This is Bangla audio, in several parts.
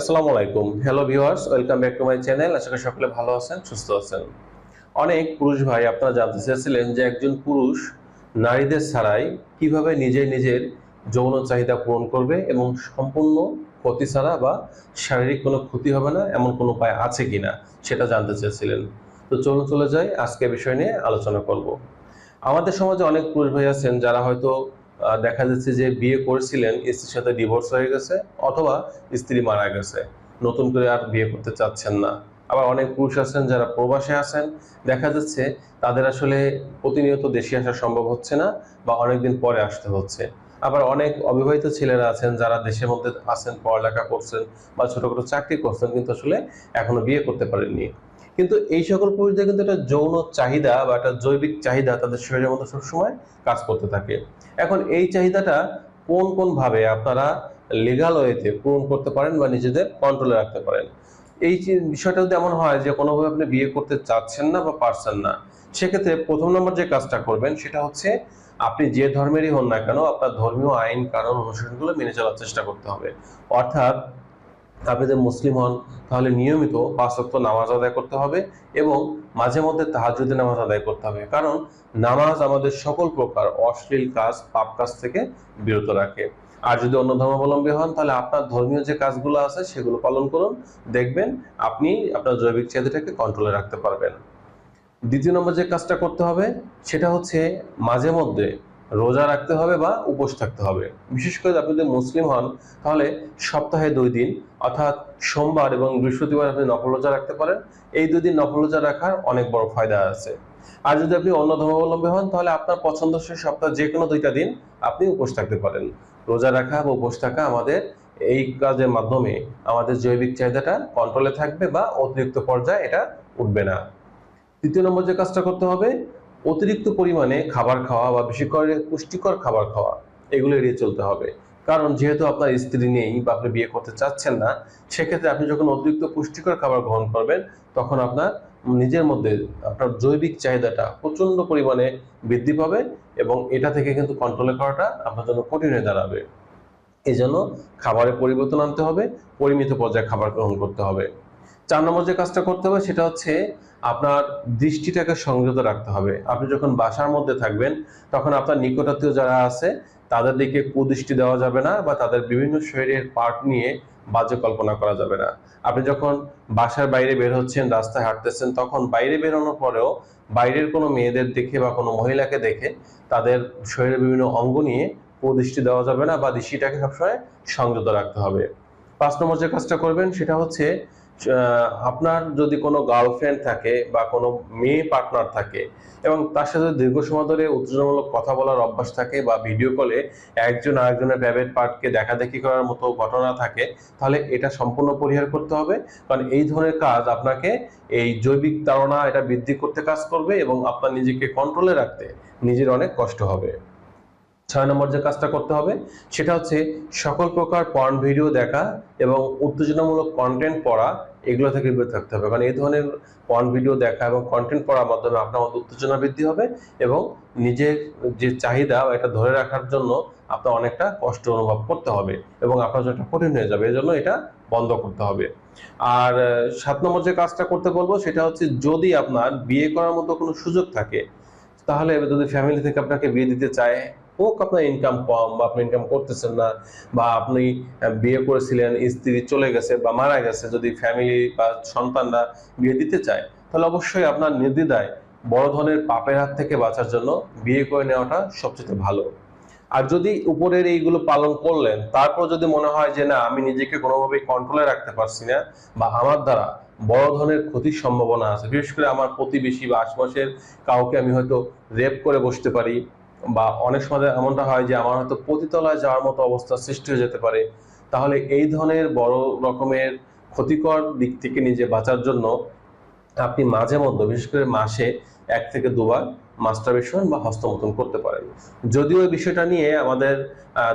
আসসালামু আলাইকুম। Hello viewers welcome back to my channel আশা করি সকলে ভালো আছেন, সুস্থ আছেন। অনেক পুরুষ ভাই আপনারা জানতে চেয়েছিলেন যে একজন পুরুষ নারীদের ছাড়াই কীভাবে নিজে নিজের যৌন চাহিদা পূরণ করবে এবং সম্পূর্ণ ক্ষতি ছাড়া বা শারীরিক কোনো ক্ষতি হবে না, এমন কোনো উপায় আছে কিনা সেটা জানতে চেয়েছিলেন। তো চলুন চলে যাই, আজকে বিষয় নিয়ে আলোচনা করব। আমাদের সমাজে অনেক পুরুষ ভাই আছেন যারা হয়তো দেখা যাচ্ছে যে বিয়ে করেছিলেন, স্ত্রীর সাথে ডিভোর্স হয়ে গেছে, অথবা স্ত্রী মারা গেছে। নতুন করে আর বিয়ে করতে চাচ্ছেন না। আবার অনেক পুরুষ আছেন যারা প্রবাসে আছেন, দেখা যাচ্ছে তাদের আসলে প্রতিনিয়ত দেশে আসা সম্ভব হচ্ছে না বা অনেকদিন পরে আসতে হচ্ছে। আবার অনেক অবিবাহিত ছেলেরা আছেন যারা দেশের মধ্যে আছেন, পড়ালেখা করছেন বা ছোটখাটো চাকরি করছেন, কিন্তু আসলে এখনও বিয়ে করতে পারেননি। কিন্তু এই সকল পুরুষদের কিন্তু একটা যৌন চাহিদা বা একটা জৈবিক চাহিদা তাদের শরীরের মধ্যে সবসময় কাজ করতে থাকে। এখন এই চাহিদাটা কোন কোন ভাবে আপনারা লিগাল ওয়েতে পূরণ করতে পারেন বা নিজেদের কন্ট্রোলে রাখতে পারেন? এই বিষয়টা যদি এমন হয় যে কোনোভাবে আপনি বিয়ে করতে চাচ্ছেন না বা পারছেন না, সেক্ষেত্রে প্রথম নম্বর যে কাজটা করবেন সেটা হচ্ছে আপনি যে ধর্মেরই হন না কেন আপনার ধর্মীয় আইন কানুন অনুশাসনগুলো মেনে চলার চেষ্টা করতে হবে। অর্থাৎ আপনি যদি মুসলিম হন, তাহলে নিয়মিত পাঁচ নামাজ আদায় করতে হবে এবং মাঝে মধ্যে তাহাজুদের নামাজ আদায় করতে হবে। কারণ নামাজ আমাদের সকল প্রকার অশ্লীল কাজ, পাপ কাজ থেকে বিরত রাখে। আর যদি অন্য ধর্মাবলম্বী হন, তাহলে আপনার ধর্মীয় যে কাজগুলো আছে, সেগুলো পালন করুন। দেখবেন আপনি আপনার জৈবিক চাহিদাটাকে কন্ট্রোলে রাখতে পারবেন। দ্বিতীয় নম্বর যে কাজটা করতে হবে, সেটা হচ্ছে মাঝে মধ্যে রোজা রাখতে হবে বা উপোস থাকতে হবে। বিশেষ করে আপনি যদি মুসলিম হন, তাহলে সপ্তাহে দুই দিন, অর্থাৎ সোমবার এবং বৃহস্পতিবার আপনি নফল রোজা রাখতে পারেন। এই দুই দিন নফল রোজা রাখার অনেক বড় ফায়দা আছে। আর যদি আপনি অন্য ধর্মাবলম্বী হন, তাহলে আপনার পছন্দসই সপ্তাহ যে কোনো দুইটা দিন আপনি উপোস থাকতে পারেন। রোজা রাখা বা উপোস থাকা আমাদের এই কাজের মাধ্যমে আমাদের জৈবিক চাহিদাটা কন্ট্রোলে থাকবে বা অতিরিক্ত পর্যায়ে এটা উঠবে না। তৃতীয় নম্বর যে কাজটা করতে হবে অতিরিক্ত পরিমাণে খাবার খাওয়া বা বেশি করে পুষ্টিকর খাবার খাওয়া, এগুলো এড়িয়ে চলতে হবে। কারণ যেহেতু আপনার স্ত্রী নেই বা আপনি বিয়ে করতে চাচ্ছেন না, সেক্ষেত্রে আপনি যখন অতিরিক্ত পুষ্টিকর খাবার গ্রহণ করবেন, তখন আপনার নিজের মধ্যে আপনার জৈবিক চাহিদাটা প্রচণ্ড পরিমাণে বৃদ্ধি পাবে এবং এটা থেকে কিন্তু কন্ট্রোলে করাটা আপনার জন্য কঠিন হয়ে দাঁড়াবে। এই জন্য খাবারে পরিবর্তন আনতে হবে, পরিমিত পর্যায়ে খাবার গ্রহণ করতে হবে। চার নম্বর যে কাজটা করতে হবে সেটা হচ্ছে আপনার দৃষ্টিটাকে সংযত রাখতে হবে। আপনি যখন বাসার মধ্যে থাকবেন, তখন আপনার নিকটাত্মীয় যারা আছে, তাদের দিকে কুদৃষ্টি দেওয়া যাবে না বা তাদের বিভিন্ন শরীরের পার্ট নিয়ে বাজে কল্পনা করা যাবে না। আপনি যখন বাসার বাইরে বের হচ্ছেন, রাস্তায় হাঁটতেছেন, তখন বাইরে বেরোনোর পরেও বাইরের কোনো মেয়েদের দেখে বা কোনো মহিলাকে দেখে তাদের শরীরের বিভিন্ন অঙ্গ নিয়ে কুদৃষ্টি দেওয়া যাবে না বা দৃষ্টিটাকে সবসময় সংযত রাখতে হবে। পাঁচ নম্বর যে কাজটা করবেন সেটা হচ্ছে আপনার যদি কোনো গার্লফ্রেন্ড থাকে বা কোনো মেয়ে পার্টনার থাকে এবং তার সাথে দীর্ঘ সময় ধরে উত্তেজনামূলক কথা বলার অভ্যাস থাকে বা ভিডিও কলে একজন আরেকজনের প্রাইভেট পার্টকে দেখাদেখি করার মতো ঘটনা থাকে, তাহলে এটা সম্পূর্ণ পরিহার করতে হবে। কারণ এই ধরনের কাজ আপনাকে এই জৈবিক তাড়না এটা বৃদ্ধি করতে কাজ করবে এবং আপনার নিজেকে কন্ট্রোলে রাখতে নিজের অনেক কষ্ট হবে। ছয় নম্বর যে কাজটা করতে হবে, সেটা হচ্ছে সকল প্রকার পর্ন ভিডিও দেখা এবং উত্তেজনামূলক কন্টেন্ট পড়া, এগুলো থেকে বিরত থাকতে হবে। কারণ এই ধরনের পর্ন ভিডিও দেখা এবং কন্টেন্ট পড়ার মাধ্যমে আপনার মধ্যে উত্তেজনা বৃদ্ধি হবে এবং নিজের যে চাহিদা এটা ধরে রাখার জন্য আপনার অনেকটা কষ্ট অনুভব করতে হবে এবং আপনার জন্য কঠিন হয়ে যাবে। এই জন্য এটা বন্ধ করতে হবে। আর সাত নম্বর যে কাজটা করতে বলব, সেটা হচ্ছে যদি আপনার বিয়ে করার মতো কোনো সুযোগ থাকে, তাহলে যদি ফ্যামিলি থেকে আপনাকে বিয়ে দিতে চায় হোক আপনার ইনকাম কম বা আপনি ইনকাম করতেছেন না বা আপনি বিয়ে করেছিলেন, স্ত্রী চলে গেছে বা মারা গেছে, যদি ফ্যামিলি বা সন্তানরা বিয়ে দিতে চায়, তাহলে অবশ্যই আপনার নির্দ্বিধায় বড় ধরনের পাপের হাত থেকে বাঁচার জন্য বিয়ে করে নেওয়াটা সবচেয়ে ভালো। আর যদি উপরের এইগুলো পালন করলেন, তারপর যদি মনে হয় যে না, আমি নিজেকে কোনোভাবেই কন্ট্রোলে রাখতে পারছি না বা আমার দ্বারা বড় ধরনের ক্ষতির সম্ভাবনা আছে, বিশেষ করে আমার প্রতিবেশী বা আশপাশের কাউকে আমি হয়তো রেপ করে বসতে পারি বা অনেক সময় এমনটা হয় যে আমার হয়তো পতিতলায় যাওয়ার মতো অবস্থা সৃষ্টি হয়ে যেতে পারে। তাহলে এই ধরনের বড় রকমের ক্ষতিকর দিক থেকে নিজে বাঁচার জন্য আপনি মাঝে মধ্যে, বিশেষ করে মাসে এক থেকে দুবার মাস্টারবেশন বা হস্তমতন করতে পারেন। যদিও এই বিষয়টা নিয়ে আমাদের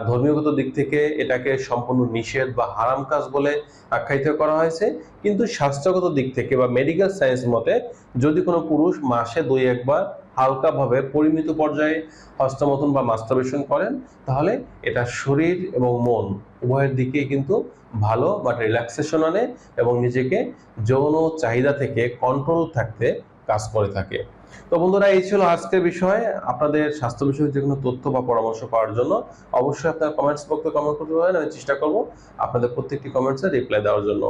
ধর্মীয়গত দিক থেকে এটাকে সম্পূর্ণ নিষেধ বা হারাম কাজ বলে আখ্যায়িত করা হয়েছে। কিন্তু স্বাস্থ্যগত দিক থেকে বা মেডিকেল সায়েন্স মতে, যদি কোনো পুরুষ মাসে দুই একবার হালকাভাবে পরিমিত পর্যায়ে হস্তমতন বা মাস্টারবেশন করেন, তাহলে এটা শরীর এবং মন উভয়ের দিকে কিন্তু ভালো বা রিল্যাক্সেশন আনে এবং নিজেকে যৌন চাহিদা থেকে কন্ট্রোল থাকতে কাজ করে থাকে। তো বন্ধুরা, এই ছিল আজকের বিষয়। আপনাদের স্বাস্থ্য বিষয়ে যে কোনো তথ্য বা পরামর্শ পাওয়ার জন্য অবশ্যই আপনার কমেন্টস বক্সে কমেন্ট করতে পারেন, আমি চেষ্টা করব আপনাদের প্রত্যেকটি কমেন্টসে রিপ্লাই দেওয়ার জন্য।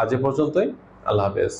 আজ এ পর্যন্তই, আল্লাহ হাফেজ।